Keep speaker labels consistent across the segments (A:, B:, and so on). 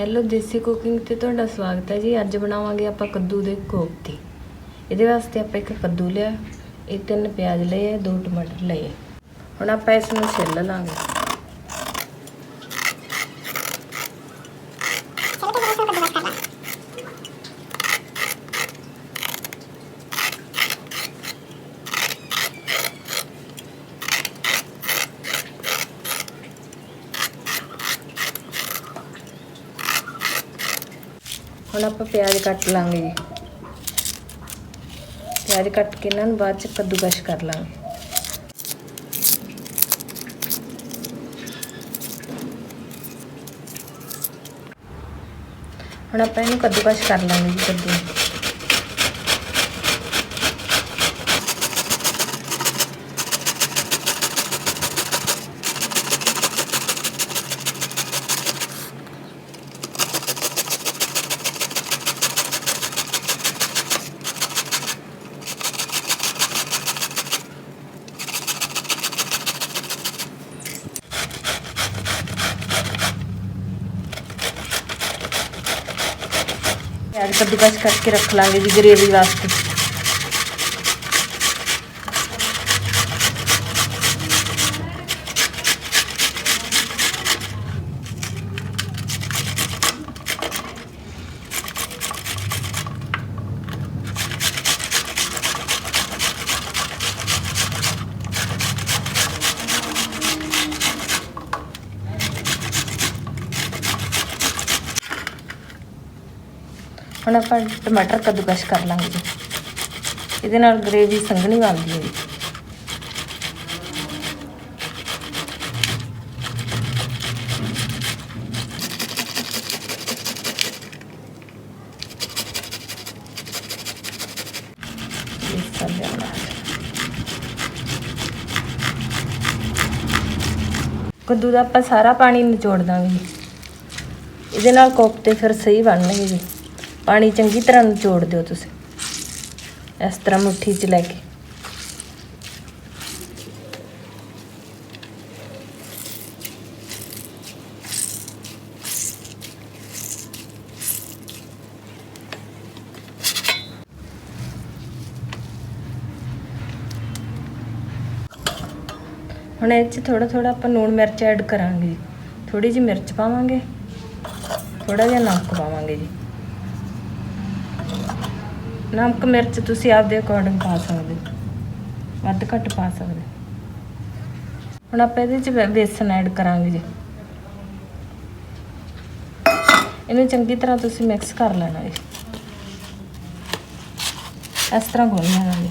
A: Hello ਦੇਸੀ cooking ਤੇ ਤੁਹਾਡਾ ਸਵਾਗਤ ਹੈ ਜੀ। ਅੱਜ ਬਣਾਵਾਂਗੇ ਆਪਾਂ ਕੱਦੂ ਦੇ ਕੋਫਤੇ। ਇਹਦੇ ਵਾਸਤੇ ਆਪਾਂ ਇੱਕ ਕੱਦੂ ਲਿਆ, ਇਹ ਤਿੰਨ ਪਿਆਜ਼ ਲਏ ਦੋ ਟਮਾਟਰ ਲਏ ਹੁਣ ਆਪਾਂ ਇਸ ਨੂੰ ਛਿੱਲ ਲਾਂਗੇ। ਹੁਣ ਆਪਾਂ ਪਿਆਜ਼ ਕੱਟ ਲਾਂਗੇ ਜੀ। ਪਿਆਜ਼ ਕੱਟ ਕੇ ਇਹਨਾਂ ਨੂੰ ਬਾਅਦ ਚ ਕੱਦੂਕਸ਼ ਕਰ ਲਾਂਗੇ। ਹੁਣ ਆਪਾਂ ਇਹਨੂੰ ਕੱਦੂਕਸ਼ ਕਰ ਲਾਂਗੇ ਜੀ ਕੱਦੂ। ਪਿਆਜ਼ ਕੱਦੂਕਸ਼ ਕਰਕੇ ਰੱਖ ਲਾਂਗੇ ਜੀ ਗਰੇਵੀ ਵਾਸਤੇ। ਹੁਣ ਆਪਾਂ ਟਮਾਟਰ ਕੱਦੂਕਸ਼ ਕਰ ਲਾਂਗੇ ਜੀ। ਇਹਦੇ ਨਾਲ ਗਰੇਵੀ ਸੰਘਣੀ ਬਣਦੀ ਹੈ ਜੀ। ਕੱਦੂ ਦਾ ਆਪਾਂ ਸਾਰਾ ਪਾਣੀ ਨਿਚੋੜ ਦਾਂਗੇ ਇਹਦੇ ਨਾਲ ਕੋਫਤੇ ਫਿਰ ਸਹੀ ਬਣਨਗੇ ਜੀ। ਪਾਣੀ ਚੰਗੀ ਤਰ੍ਹਾਂ ਨਿਚੋੜ ਦਿਓ ਤੁਸੀਂ। ਇਸ ਤਰ੍ਹਾਂ ਮੁੱਠੀ 'ਚ ਲੈ ਕੇ। ਹੁਣ ਇਹ 'ਚ ਥੋੜਾ ਥੋੜਾ ਆਪਾਂ ਲੂਣ ਮਿਰਚ ਐਡ ਕਰਾਂਗੇ। ਥੋੜੀ ਜਿਹੀ ਮਿਰਚ ਪਾਵਾਂਗੇ। ਥੋੜਾ ਜਿਹਾ ਨਮਕ ਪਾਵਾਂਗੇ ਜੀ। ਨਮਕ ਮਿਰਚ ਤੁਸੀਂ ਆਪਦੇ ਅਕੋਰਡਿੰਗ ਪਾ ਸਕਦੇ ਹੋ। ਵੱਧ ਘੱਟ ਪਾ ਸਕਦੇ। ਹੁਣ ਆਪਾਂ ਇਹਦੇ 'ਚ ਬੇਸਨ ਐਡ ਕਰਾਂਗੇ ਜੀ। ਇਹਨੂੰ ਚੰਗੀ ਤਰ੍ਹਾਂ ਤੁਸੀਂ ਮਿਕਸ ਕਰ ਲੈਣਾ ਜੀ। ਇਸ ਤਰ੍ਹਾਂ ਗੁੰਨ ਲੈਣਾ ਜੀ।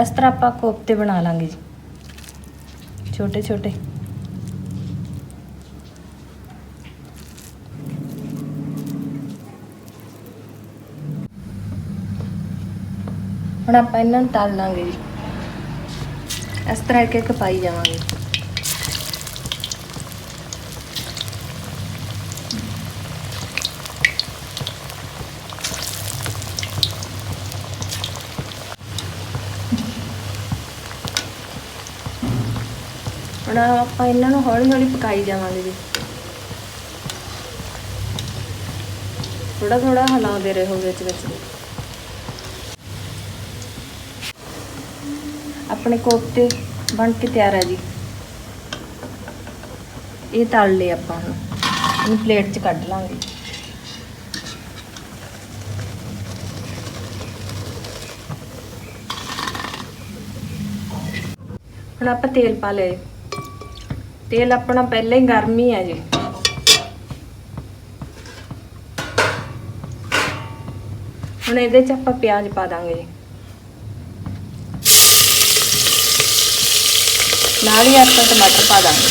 A: ਇਸ ਤਰ੍ਹਾਂ ਆਪਾਂ ਕੋਫਤੇ ਬਣਾ ਲਾਂਗੇ ਜੀ। ਛੋਟੇ ਛੋਟੇ। ਹੁਣ ਆਪਾਂ ਇਹਨਾਂ ਨੂੰ ਤਲ ਲਾਂਗੇ ਜੀ। ਇਸ ਤਰ੍ਹਾਂ ਇੱਕ ਇੱਕ ਪਾਈ ਜਾਵਾਂਗੇ। ਹੁਣ ਆਪਾਂ ਇਹਨਾਂ ਨੂੰ ਹੌਲੀ ਹੌਲੀ ਪਕਾਈ ਜਾਵਾਂਗੇ ਜੀ। ਥੋੜਾ ਥੋੜਾ ਹਿਲਾਉਂਦੇ ਰਹੋ ਵਿੱਚ ਵਿੱਚ। ਆਪਣੇ ਕੋਫਤੇ ਬਣ ਕੇ ਤਿਆਰ ਹੈ ਜੀ। ਇਹ ਤਲ ਲਏ ਆਪਾਂ ਹੁਣ। ਇਹਨੂੰ ਪਲੇਟ 'ਚ ਕੱਢ ਲਾਂਗੇ। ਹੁਣ ਆਪਾਂ ਤੇਲ ਪਾ ਲਏ। ਤੇਲ ਆਪਣਾ ਪਹਿਲਾਂ ਹੀ ਗਰਮ ਹੀ ਹੈ ਜੀ। ਹੁਣ ਇਹਦੇ 'ਚ ਆਪਾਂ ਪਿਆਜ਼ ਪਾ ਦਾਂਗੇ ਜੀ। ਨਾਲ ਹੀ ਆਪਾਂ ਟਮਾਟਰ ਪਾ ਦਾਂਗੇ।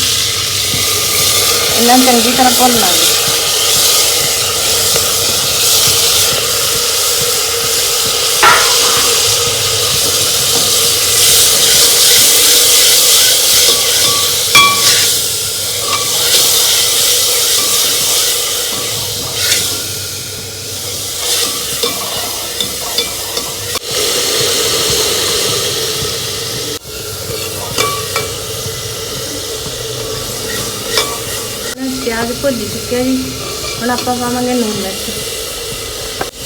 A: ਇਹਨਾਂ ਚੰਗੀ ਤਰ੍ਹਾਂ ਭੁੰਨ ਲਾਂਗੇ। ਪਿਆਜ਼ ਭੁੱਜ ਚੁੱਕਿਆ ਜੀ। ਹੁਣ ਆਪਾਂ ਪਾਵਾਂਗੇ ਨੂਨ ਮਿਰਚ।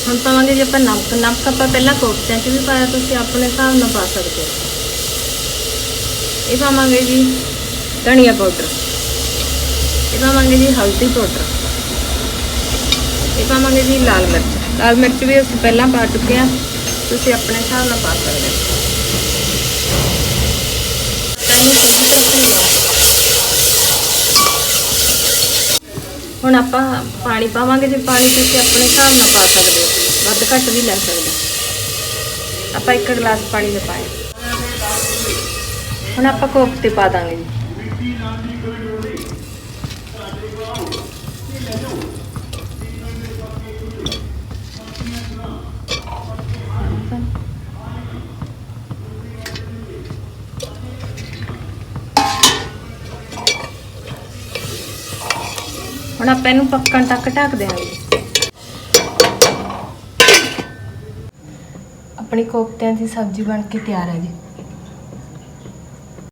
A: ਹੁਣ ਪਾਵਾਂਗੇ ਜੀ ਆਪਾਂ ਨਮਕ ਨਮਕ ਆਪਾਂ ਪਹਿਲਾਂ ਕੋਫਤਿਆਂ 'ਚ ਵੀ ਪਾਇਆ, ਤੁਸੀਂ ਆਪਣੇ ਹਿਸਾਬ ਨਾਲ ਪਾ ਸਕਦੇ ਹੋ। ਇਹ ਪਾਵਾਂਗੇ ਜੀ ਧਨੀਆ ਪਾਊਡਰ। ਇਹ ਪਾਵਾਂਗੇ ਜੀ ਹਲਦੀ ਪਾਊਡਰ। ਇਹ ਪਾਵਾਂਗੇ ਜੀ ਲਾਲ ਮਿਰਚ। ਲਾਲ ਮਿਰਚ ਵੀ ਅਸੀਂ ਪਹਿਲਾਂ ਪਾ ਚੁੱਕੇ ਹਾਂ। ਤੁਸੀਂ ਆਪਣੇ ਹਿਸਾਬ ਨਾਲ ਪਾ ਸਕਦੇ ਹੋ। ਤਾਂ ਇਹਨੂੰ ਚੰਗੀ ਤਰ੍ਹਾਂ ਭੁੰਨਣਾ ਹੁਣ ਆਪਾਂ ਪਾਣੀ ਪਾਵਾਂਗੇ, ਜੇ ਪਾਣੀ ਤੁਸੀਂ ਆਪਣੇ ਹਿਸਾਬ ਨਾਲ ਪਾ ਸਕਦੇ ਹੋ। ਵੱਧ ਘੱਟ ਵੀ ਲੈ ਸਕਦੇ ਆਪਾਂ ਇੱਕ ਗਲਾਸ ਪਾਣੀ ਦਾ ਪਾਇਆ। ਹੁਣ ਆਪਾਂ ਕੋਫਤੇ ਪਾ ਦਾਂਗੇ ਜੀ। ਹੁਣ ਆਪਾਂ ਇਹਨੂੰ ਪੱਕਣ ਤੱਕ ਢੱਕ ਦੇਵਾਂਗੇ ਆਪਣੀ ਕੋਫਤਿਆਂ ਦੀ ਸਬਜ਼ੀ ਬਣ ਕੇ ਤਿਆਰ ਹੈ ਜੀ।